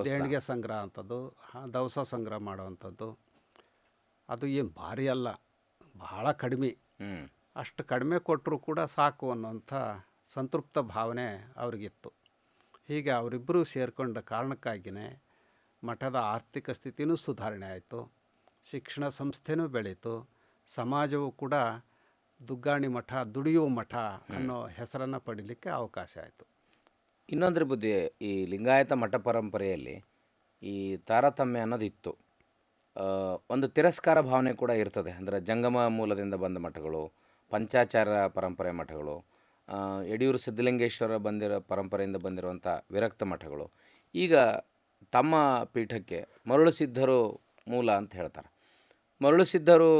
ದೇಣಿಗೆ ಸಂಗ್ರಹ ಅಂಥದ್ದು ದವಸ ಸಂಗ್ರಹ ಮಾಡೋವಂಥದ್ದು. ಅದು ಏನು ಭಾರಿ ಅಲ್ಲ ಬಹಳ ಕಡಿಮೆ. ಅಷ್ಟು ಕಡಿಮೆ ಕೊಟ್ಟರೂ ಕೂಡ ಸಾಕು ಅನ್ನೋಂಥ ಸಂತೃಪ್ತ ಭಾವನೆ ಅವರಿಗಿತ್ತು. ಹೀಗೆ ಅವರಿಬ್ಬರೂ ಸೇರಿಕೊಂಡ ಕಾರಣಕ್ಕಾಗಿಯೇ ಮಠದ ಆರ್ಥಿಕ ಸ್ಥಿತಿನೂ ಸುಧಾರಣೆ ಆಯಿತು ಶಿಕ್ಷಣ ಸಂಸ್ಥೆನೂ ಬೆಳೀತು ಸಮಾಜವು ಕೂಡ ದುಗ್ಗಾಣಿ ಮಠ ದುಡಿಯುವ ಮಠ ಅನ್ನೋ ಹೆಸರನ್ನು ಪಡೀಲಿಕ್ಕೆ ಅವಕಾಶ ಆಯಿತು. ಇನ್ನೊಂದ್ರ ಬುದ್ಧಿ ಈ ಲಿಂಗಾಯತ ಮಠ ಪರಂಪರೆಯಲ್ಲಿ ಈ ತಾರತಮ್ಯ ಅನ್ನೋದು ಇತ್ತು ಆ, ಒಂದು ತಿರಸ್ಕಾರ ಭಾವನೆ ಕೂಡ ಇರ್ತದೆ. ಅಂದರೆ ಜಂಗಮ ಮೂಲದಿಂದ ಬಂದ ಮಠಗಳು ಪಂಚಾಚಾರ ಪರಂಪರೆ ಮಠಗಳು ಯಡಿಯೂರು ಸಿದ್ಧಲಿಂಗೇಶ್ವರ ಬಂದಿರೋ ಪರಂಪರೆಯಿಂದ ಬಂದಿರುವಂಥ ವಿರಕ್ತ ಮಠಗಳು. ಈಗ ತಮ್ಮ ಪೀಠಕ್ಕೆ ಮರಳು ಸಿದ್ಧರು ಮೂಲ ಅಂತ ಹೇಳ್ತಾರೆ. ಮರಳು ಸಿದ್ಧರು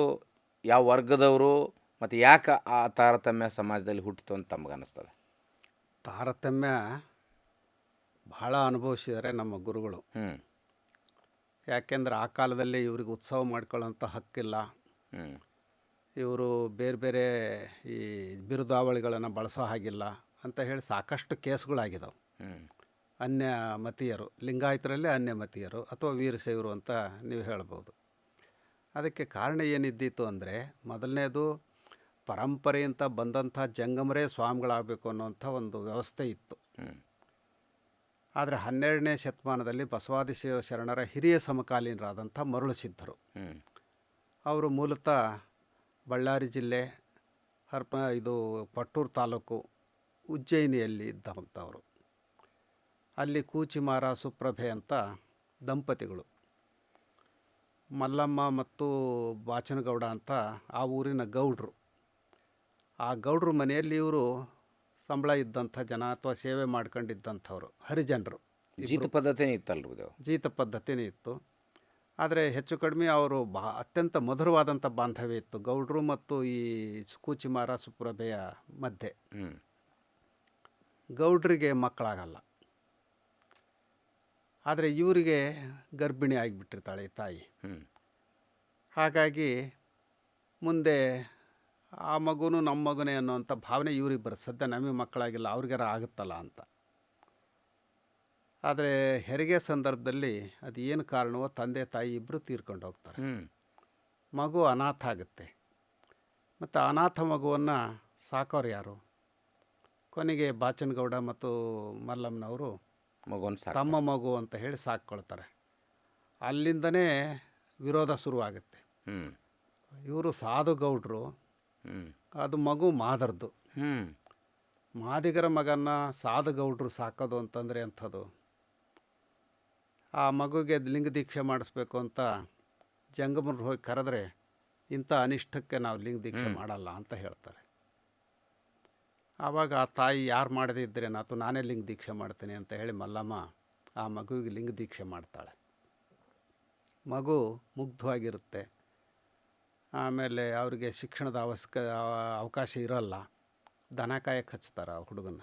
ಯಾವ ವರ್ಗದವರು ಮತ್ತು ಯಾಕೆ ಆ ತಾರತಮ್ಯ ಸಮಾಜದಲ್ಲಿ ಹುಟ್ಟಿತು ಅಂತ ತಮಗನ್ನಿಸ್ತದೆ ತಾರತಮ್ಯ ಬಹಳ ಅನುಭವಿಸಿದರೆ ನಮ್ಮ ಗುರುಗಳು. ಹ್ಞೂ ಯಾಕೆಂದ್ರೆ ಆ ಕಾಲದಲ್ಲಿ ಇವ್ರಿಗೆ ಉತ್ಸವ ಮಾಡ್ಕೊಳ್ಳೋಂಥ ಹಕ್ಕಿಲ್ಲ. ಇವರು ಬೇರೆ ಬೇರೆ ಈ ಬಿರುದಾವಳಿಗಳನ್ನು ಬಳಸೋ ಹಾಗಿಲ್ಲ ಅಂತ ಹೇಳಿ ಸಾಕಷ್ಟು ಕೇಸ್ಗಳಾಗಿದ್ದಾವೆ ಅನ್ಯ ಮತೀಯರು ಲಿಂಗಾಯತರಲ್ಲೇ ಅನ್ಯ ಮತೀಯರು ಅಥವಾ ವೀರಶೈವರು ಅಂತ ನೀವು ಹೇಳ್ಬೋದು. ಅದಕ್ಕೆ ಕಾರಣ ಏನಿದ್ದಿತ್ತು ಅಂದರೆ ಮೊದಲನೇದು ಪರಂಪರೆಯಿಂದ ಬಂದಂಥ ಜಂಗಮರೇ ಸ್ವಾಮಿಗಳಾಗಬೇಕು ಅನ್ನೋಂಥ ಒಂದು ವ್ಯವಸ್ಥೆ ಇತ್ತು. ಆದರೆ ಹನ್ನೆರಡನೇ ಶತಮಾನದಲ್ಲಿ ಬಸವಾದಿ ಶಿವ ಶರಣರ ಹಿರಿಯ ಸಮಕಾಲೀನರಾದಂಥ ಮರುಳು ಸಿದ್ಧರು ಅವರು ಮೂಲತಃ ಬಳ್ಳಾರಿ ಜಿಲ್ಲೆ ಹರ್ಪ ಇದು ಪಟ್ಟೂರು ತಾಲೂಕು ಉಜ್ಜಯಿನಿಯಲ್ಲಿ ಇದ್ದಂಥವರು ಅಲ್ಲಿ ಕೂಚಿಮಾರ ಸುಪ್ರಭೆ ಅಂತ ದಂಪತಿಗಳು. ಮಲ್ಲಮ್ಮ ಮತ್ತು ಬಾಚನಗೌಡ ಅಂತ ಆ ಊರಿನ ಗೌಡ್ರು. ಆ ಗೌಡ್ರ ಮನೆಯಲ್ಲಿ ಇವರು ಸಂಬಳ ಇದ್ದಂಥ ಜನ ಅಥವಾ ಸೇವೆ ಮಾಡ್ಕೊಂಡಿದ್ದಂಥವ್ರು ಹರಿಜನರು ಜೀತ ಪದ್ಧತಿನೇ ಇತ್ತಲ್ರಿ ಇದು? ಜೀತ ಪದ್ಧತಿನೇ ಇತ್ತು. ಆದರೆ ಹೆಚ್ಚು ಕಡಿಮೆ ಅವರು ಬಾ ಅತ್ಯಂತ ಮಧುರವಾದಂಥ ಬಾಂಧವ್ಯ ಇತ್ತು. ಗೌಡ್ರು ಮತ್ತು ಈ ಕೂಚಿಮಾರ ಸುಪ್ರಭೆಯ ಮಧ್ಯೆ. ಗೌಡ್ರಿಗೆ ಮಕ್ಕಳಾಗಲ್ಲ. ಆದರೆ ಇವರಿಗೆ ಗರ್ಭಿಣಿ ಆಗಿಬಿಟ್ಟಿರ್ತಾಳೆ ತಾಯಿ. ಹಾಗಾಗಿ ಮುಂದೆ ಆ ಮಗುನು ನಮ್ಮ ಮಗುನೇ ಅನ್ನೋವಂಥ ಭಾವನೆ ಇವ್ರಿಗೆ ಬರುತ್ತೆ ಸದ್ಯ ನಮಗೆ ಮಕ್ಕಳಾಗಿಲ್ಲ ಅವ್ರಿಗಾರ ಆಗುತ್ತಲ್ಲ ಅಂತ. ಆದರೆ ಹೆರಿಗೆ ಸಂದರ್ಭದಲ್ಲಿ ಅದು ಏನು ಕಾರಣವೋ ತಂದೆ ತಾಯಿ ಇಬ್ಬರು ತೀರ್ಕೊಂಡು ಹೋಗ್ತಾರೆ. ಮಗು ಅನಾಥ ಆಗುತ್ತೆ. ಮತ್ತು ಅನಾಥ ಮಗುವನ್ನು ಸಾಕೋರು ಯಾರು? ಕೊನೆಗೆ ಬಾಚನಗೌಡ ಮತ್ತು ಮಲ್ಲಮ್ಮನವರು ಮಗುವನ್ನು ತಮ್ಮ ಮಗು ಅಂತ ಹೇಳಿ ಸಾಕ್ಕೊಳ್ತಾರೆ. ಅಲ್ಲಿಂದನೇ ವಿರೋಧ ಶುರುವಾಗುತ್ತೆ. ಇವರು ಸಾಧು ಗೌಡ್ರು ಅದು ಮಗು ಮಾದರ್ದು. ಮಾದಿಗರ ಮಗನ ಸಾಧುಗೌಡ್ರು ಸಾಕೋದು ಅಂತಂದರೆ ಅಂಥದ್ದು ಆ ಮಗುಗೆ ಲಿಂಗ ದೀಕ್ಷೆ ಮಾಡಿಸ್ಬೇಕು ಅಂತ ಜಂಗಮರು ಹೋಗಿ ಕರೆದ್ರೆ ಇಂಥ ಅನಿಷ್ಟಕ್ಕೆ ನಾವು ಲಿಂಗ ದೀಕ್ಷೆ ಮಾಡಲ್ಲ ಅಂತ ಹೇಳ್ತಾರೆ. ಆವಾಗ ಆ ತಾಯಿ ಯಾರು ಮಾಡದೇ ಇದ್ರೇನಾತು ನಾನೇ ಲಿಂಗ ದೀಕ್ಷೆ ಮಾಡ್ತೀನಿ ಅಂತ ಹೇಳಿ ಮಲ್ಲಮ್ಮ ಆ ಮಗುವಿಗೆ ಲಿಂಗ ದೀಕ್ಷೆ ಮಾಡ್ತಾಳೆ. ಮಗು ಮುಗ್ಧವಾಗಿರುತ್ತೆ. ಆಮೇಲೆ ಅವರಿಗೆ ಶಿಕ್ಷಣದ ಅವಶ್ಯಕ ಅವಕಾಶ ಇರೋಲ್ಲ. ದನ ಕಾಯಕ್ಕೆ ಹಚ್ತಾರೆ ಆ ಹುಡುಗನ.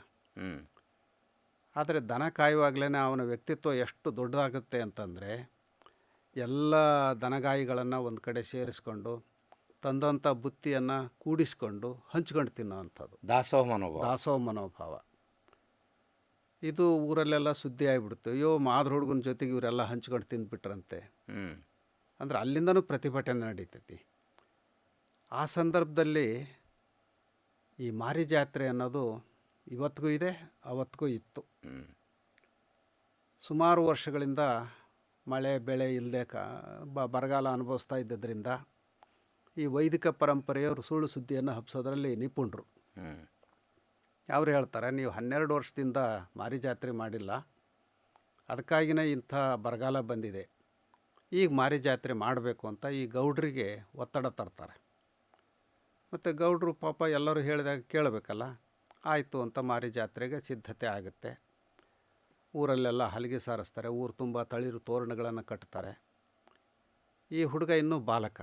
ಆದರೆ ದನ ಕಾಯುವಾಗಲೇ ಅವನ ವ್ಯಕ್ತಿತ್ವ ಎಷ್ಟು ದೊಡ್ಡದಾಗುತ್ತೆ ಅಂತಂದರೆ ಎಲ್ಲ ದನಗಾಯಿಗಳನ್ನು ಒಂದು ಕಡೆ ಸೇರಿಸ್ಕೊಂಡು ತಂದಂಥ ಬುತ್ತಿಯನ್ನು ಕೂಡಿಸ್ಕೊಂಡು ಹಂಚ್ಕೊಂಡು ತಿನ್ನೋವಂಥದ್ದು. ದಾಸೋಹ ಮನೋಭಾವ. ದಾಸೋಹ ಮನೋಭಾವ. ಇದು ಊರಲ್ಲೆಲ್ಲ ಸುದ್ದಿ ಆಗಿಬಿಡ್ತು. ಅಯ್ಯೋ ಮಾದ್ರ ಹುಡುಗನ ಜೊತೆಗೆ ಇವರೆಲ್ಲ ಹಂಚ್ಕೊಂಡು ತಿಂದುಬಿಟ್ರಂತೆ. ಅಂದ್ರೆ ಅಲ್ಲಿಂದನೂ ಪ್ರತಿಭಟನೆ ನಡೀತೈತಿ. ಆ ಸಂದರ್ಭದಲ್ಲಿ ಈ ಮಾರಿ ಜಾತ್ರೆ ಅನ್ನೋದು ಇವತ್ತಿಗೂ ಇದೆ ಅವತ್ತಿಗೂ ಇತ್ತು. ಸುಮಾರು ವರ್ಷಗಳಿಂದ ಮಳೆ ಬೆಳೆ ಇಲ್ಲದೆ ಕ ಬ ಬರಗಾಲ ಅನುಭವಿಸ್ತಾ ಇದ್ದದ್ರಿಂದ ಈ ವೈದಿಕ ಪರಂಪರೆಯವರು ಸುಳ್ಳು ಸುದ್ದಿಯನ್ನು ಹಬ್ಸೋದ್ರಲ್ಲಿ ನಿಪುಣರು. ಯಾರು ಅವ್ರು ಹೇಳ್ತಾರೆ ನೀವು ಹನ್ನೆರಡು ವರ್ಷದಿಂದ ಮಾರಿ ಜಾತ್ರೆ ಮಾಡಿಲ್ಲ ಅದಕ್ಕಾಗಿನೇ ಇಂಥ ಬರಗಾಲ ಬಂದಿದೆ ಈಗ ಮಾರಿ ಜಾತ್ರೆ ಮಾಡಬೇಕು ಅಂತ ಈ ಗೌಡ್ರಿಗೆ ಒತ್ತಡ ತರ್ತಾರೆ. ಮತ್ತು ಗೌಡ್ರು ಪಾಪ ಎಲ್ಲರೂ ಹೇಳಿದಾಗ ಕೇಳಬೇಕಲ್ಲ? ಆಯಿತು ಅಂತ ಮಾರಿ ಜಾತ್ರೆಗೆ ಸಿದ್ಧತೆ ಆಗುತ್ತೆ. ಊರಲ್ಲೆಲ್ಲ ಹಲಿಗೆ ಸಾರಿಸ್ತಾರೆ ಊರು ತುಂಬ ತಳಿರು ತೋರಣಗಳನ್ನು ಕಟ್ತಾರೆ. ಈ ಹುಡುಗ ಇನ್ನೂ ಬಾಲಕ.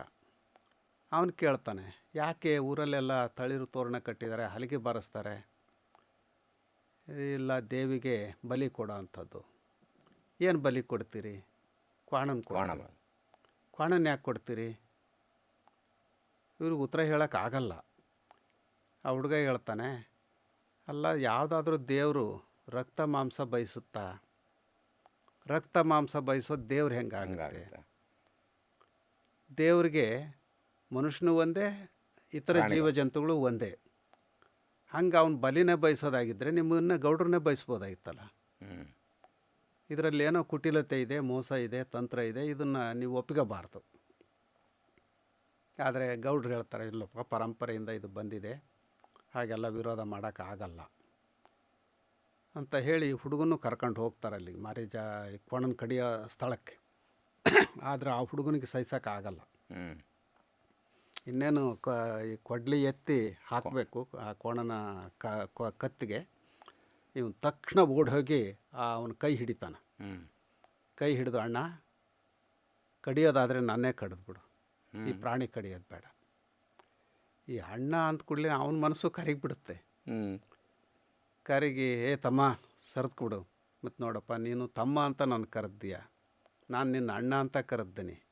ಅವನು ಕೇಳ್ತಾನೆ ಯಾಕೆ ಊರಲ್ಲೆಲ್ಲ ತಳಿರು ತೋರಣ ಕಟ್ಟಿದ್ದಾರೆ ಹಲಿಗೆ ಬಾರಿಸ್ತಾರೆ? ಇಲ್ಲ ದೇವಿಗೆ ಬಲಿ ಕೊಡೋ ಅಂಥದ್ದು. ಏನು ಬಲಿ ಕೊಡ್ತೀರಿ? ಕ್ವಾಣನ ಕ್ವಾಣ ಕ್ವಾಣ ಕ್ವಾಣನ ಯಾಕೆ ಕೊಡ್ತೀರಿ? ಇವ್ರಿಗೆ ಉತ್ತರ ಹೇಳೋಕ್ಕಾಗಲ್ಲ. ಆ ಹುಡುಗ ಹೇಳ್ತಾನೆ ಅಲ್ಲ ಯಾವುದಾದ್ರೂ ದೇವರು ರಕ್ತ ಮಾಂಸ ಬಯಸುತ್ತಾ? ರಕ್ತ ಮಾಂಸ ಬಯಸೋದು ದೇವ್ರು ಹೆಂಗಾಗುತ್ತೆ? ದೇವ್ರಿಗೆ ಮನುಷ್ಯನು ಒಂದೇ ಇತರ ಜೀವ ಜಂತುಗಳು ಒಂದೇ. ಹಂಗೆ ಅವ್ನು ಬಲಿನೇ ಬಯಸೋದಾಗಿದ್ದರೆ ನಿಮ್ಮನ್ನ ಗೌಡ್ರನ್ನೇ ಬಯಸ್ಬೋದಾಗಿತ್ತಲ್ಲ. ಇದರಲ್ಲಿ ಏನೋ ಕುಟಿಲತೆ ಇದೆ ಮೋಸ ಇದೆ ತಂತ್ರ ಇದೆ ಇದನ್ನು ನೀವು ಒಪ್ಪಿಗಬಾರ್ದು. ಆದರೆ ಗೌಡ್ರು ಹೇಳ್ತಾರೆ ಇಲ್ಲಪ್ಪ ಪರಂಪರೆಯಿಂದ ಇದು ಬಂದಿದೆ ಹಾಗೆಲ್ಲ ವಿರೋಧ ಮಾಡೋಕ್ಕಾಗಲ್ಲ ಅಂತ ಹೇಳಿ ಹುಡುಗನೂ ಕರ್ಕೊಂಡು ಹೋಗ್ತಾರೆ ಅಲ್ಲಿ ಮಾರೀಜ ಕೊಣನ ಕಡಿಯೋ ಸ್ಥಳಕ್ಕೆ. ಆದರೆ ಆ ಹುಡುಗನಿಗೆ ಸಹಿಸೋಕ್ಕಾಗಲ್ಲ ಇನ್ನೇನು ಕ ಈ ಕೊಡ್ಲಿ ಎತ್ತಿ ಹಾಕಬೇಕು ಆ ಕೋಣನ ಕತ್ತಿಗೆ. ಇವನು ತಕ್ಷಣ ಓಡಿ ಹೋಗಿ ಅವನ ಕೈ ಹಿಡಿತಾನೆ. ಕೈ ಹಿಡಿದು ಅಣ್ಣ ಕಡಿಯೋದಾದರೆ ನಾನೇ ಕಡಿದ್ಬಿಡು. ಈ ಪ್ರಾಣಿ ಕಡಿಯೋದು ಬೇಡ. ಈ ಅಣ್ಣ ಅಂತ ಕೂಡಲೇ ಅವನ ಮನಸ್ಸು ಕರಿಗಿಬಿಡುತ್ತೆ. ಹ್ಞೂ ಕರಿಗೆ ಏ ತಮ್ಮ ಸರಿದ್ಕೊಡು ಮತ್ತು ನೋಡಪ್ಪ ನೀನು ತಮ್ಮ ಅಂತ ನಾನು ಕರೆದ್ದೀಯ ನಾನು ನಿನ್ನ ಅಣ್ಣ ಅಂತ ಕರೆದ್ದೀನಿ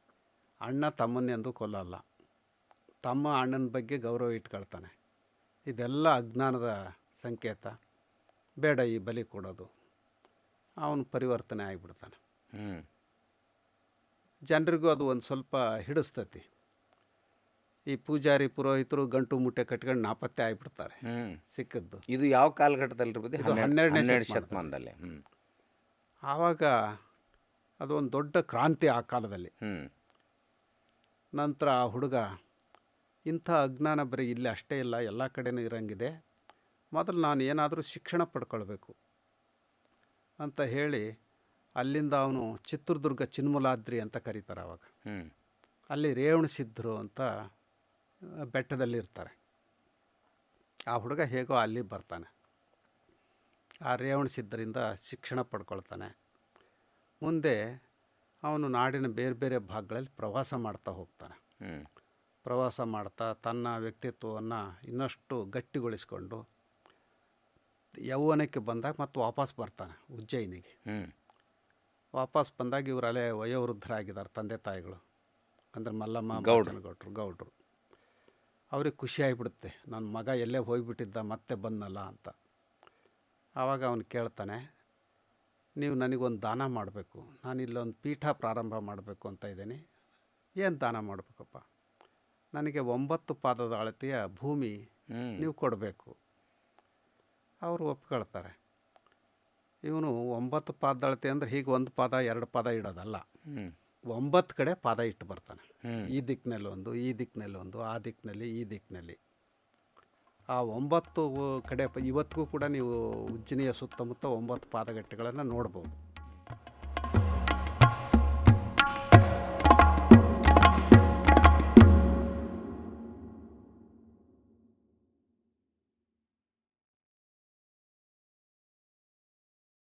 ಅಣ್ಣ ತಮ್ಮನ್ನೆಂದು ಕೊಲ್ಲಲ್ಲ. ತಮ್ಮ ಅಣ್ಣನ ಬಗ್ಗೆ ಗೌರವ ಇಟ್ಕೊಳ್ತಾನೆ. ಇದೆಲ್ಲ ಅಜ್ಞಾನದ ಸಂಕೇತ. ಬೇಡ ಈ ಬಲಿ ಕೊಡೋದು. ಅವನು ಪರಿವರ್ತನೆ ಆಗಿಬಿಡ್ತಾನೆ. ಜನರಿಗೂ ಅದು ಒಂದು ಸ್ವಲ್ಪ ಹಿಡಿಸ್ತತಿ. ಈ ಪೂಜಾರಿ ಪುರೋಹಿತರು ಗಂಟು ಮುಟ್ಟೆ ಕಟ್ಕೊಂಡು ನಾಪತ್ತೆ ಆಗಿಬಿಡ್ತಾರೆ ಸಿಕ್ಕದ್ದು. ಇದು ಯಾವ ಕಾಲಘಟ್ಟದಲ್ಲಿ ಹನ್ನೆರಡನೇ ಹನ್ನೆರಡು ಶತಮಾನದಲ್ಲಿ. ಆವಾಗ ಅದೊಂದು ದೊಡ್ಡ ಕ್ರಾಂತಿ ಆ ಕಾಲದಲ್ಲಿ. ನಂತರ ಆ ಹುಡುಗ ಇಂಥ ಅಜ್ಞಾನ ಬರೀ ಇಲ್ಲಿ ಅಷ್ಟೇ ಇಲ್ಲ ಎಲ್ಲ ಕಡೆನೂ ಇರಂಗಿದೆ. ಮೊದಲು ನಾನು ಏನಾದರೂ ಶಿಕ್ಷಣ ಪಡ್ಕೊಳ್ಬೇಕು ಅಂತ ಹೇಳಿ ಅಲ್ಲಿಂದ ಅವನು ಚಿತ್ರದುರ್ಗ ಚಿನ್ಮುಲಾದ್ರಿ ಅಂತ ಕರೀತಾರೆ ಅವಾಗ. ಅಲ್ಲಿ ರೇವಣ ಸಿದ್ಧರು ಅಂತ ಬೆಟ್ಟದಲ್ಲಿರ್ತಾರೆ. ಬೆಟ್ಟದಲ್ಲಿ ಇರ್ತಾರೆ ಆ ಹುಡುಗ ಹೇಗೋ ಅಲ್ಲಿ ಬರ್ತಾನೆ. ಆ ರೇವಣ ಸಿದ್ಧರಿಂದ ಶಿಕ್ಷಣ ಪಡ್ಕೊಳ್ತಾನೆ. ಮುಂದೆ ಅವನು ನಾಡಿನ ಬೇರೆ ಬೇರೆ ಭಾಗಗಳಲ್ಲಿ ಪ್ರವಾಸ ಮಾಡ್ತಾ ಹೋಗ್ತಾನೆ. ಪ್ರವಾಸ ಮಾಡ್ತಾ ತನ್ನ ವ್ಯಕ್ತಿತ್ವವನ್ನು ಇನ್ನಷ್ಟು ಗಟ್ಟಿಗೊಳಿಸ್ಕೊಂಡು ಯೌವನಕ್ಕೆ ಬಂದಾಗ ಮತ್ತೆ ವಾಪಸ್ ಬರ್ತಾನೆ ಉಜ್ಜಯಿನಿಗೆ. ವಾಪಸ್ ಬಂದಾಗ ಇವರಲ್ಲೇ ವಯೋವೃದ್ಧರಾಗಿದ್ದಾರೆ ತಂದೆ ತಾಯಿಗಳು. ಅಂದರೆ ಮಲ್ಲಮ್ಮ ಗೌಡ್ರು. ಗೌಡ್ರು ಗೌಡ್ರು. ಅವ್ರಿಗೆ ಖುಷಿ ಆಗಿಬಿಡುತ್ತೆ. ನನ್ನ ಮಗ ಎಲ್ಲೇ ಹೋಗಿಬಿಟ್ಟಿದ್ದ ಮತ್ತೆ ಬಂದನಲ್ಲ ಅಂತ. ಆವಾಗ ಅವನು ಕೇಳ್ತಾನೆ ನೀವು ನನಗೊಂದು ದಾನ ಮಾಡಬೇಕು. ನಾನು ಇಲ್ಲೊಂದು ಪೀಠ ಪ್ರಾರಂಭ ಮಾಡಬೇಕು ಅಂತ ಇದ್ದೀನಿ. ಏನು ದಾನ ಮಾಡಬೇಕಪ್ಪ? ನನಗೆ ಒಂಬತ್ತು ಪಾದದ ಅಳತೆಯ ಭೂಮಿ ನೀವು ಕೊಡಬೇಕು. ಅವರು ಒಪ್ಕೊಳ್ತಾರೆ. ಇವನು ಒಂಬತ್ತು ಪಾದ ಅಳತೆ ಅಂದರೆ ಹೀಗೆ ಒಂದು ಪಾದ ಎರಡು ಪಾದ ಇಡೋದಲ್ಲ. ಒಂಬತ್ತು ಕಡೆ ಪಾದ ಇಟ್ಟು ಬರ್ತಾನೆ. ಈ ದಿಕ್ಕಿನಲ್ಲಿ ಒಂದು ಈ ದಿಕ್ಕಿನಲ್ಲಿ ಒಂದು ಆ ದಿಕ್ಕಿನಲ್ಲಿ ಈ ದಿಕ್ಕಿನಲ್ಲಿ. ಆ ಒಂಬತ್ತು ಕಡೆ ಇವತ್ತಿಗೂ ಕೂಡ ನೀವು ಉಜ್ಜಿನಿಯ ಸುತ್ತಮುತ್ತ ಒಂಬತ್ತು ಪಾದಗಟ್ಟೆಗಳನ್ನು ನೋಡ್ಬೋದು.